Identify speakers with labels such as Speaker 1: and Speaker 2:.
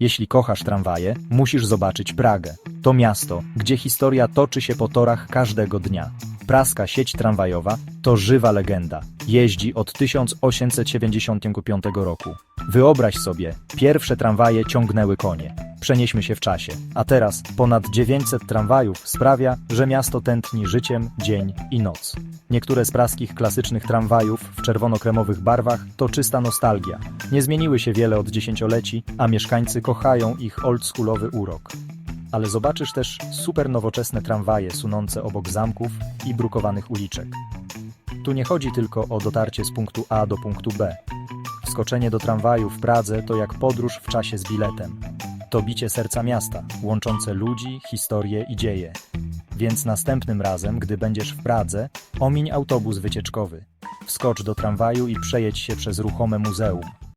Speaker 1: Jeśli kochasz tramwaje, musisz zobaczyć Pragę. To miasto, gdzie historia toczy się po torach każdego dnia. Praska sieć tramwajowa to żywa legenda. Jeździ od 1875 roku. Wyobraź sobie, pierwsze tramwaje ciągnęły konie. Przenieśmy się w czasie. A teraz ponad 900 tramwajów sprawia, że miasto tętni życiem dzień i noc. Niektóre z praskich klasycznych tramwajów w czerwono-kremowych barwach to czysta nostalgia. Nie zmieniły się wiele od dziesięcioleci, a mieszkańcy kochają ich oldschoolowy urok. Ale zobaczysz też super nowoczesne tramwaje sunące obok zamków i brukowanych uliczek. Tu nie chodzi tylko o dotarcie z punktu A do punktu B. Wskoczenie do tramwaju w Pradze to jak podróż w czasie z biletem. To bicie serca miasta, łączące ludzi, historie i dzieje. Więc następnym razem, gdy będziesz w Pradze, omiń autobus wycieczkowy. Wskocz do tramwaju i przejedź się przez ruchome muzeum.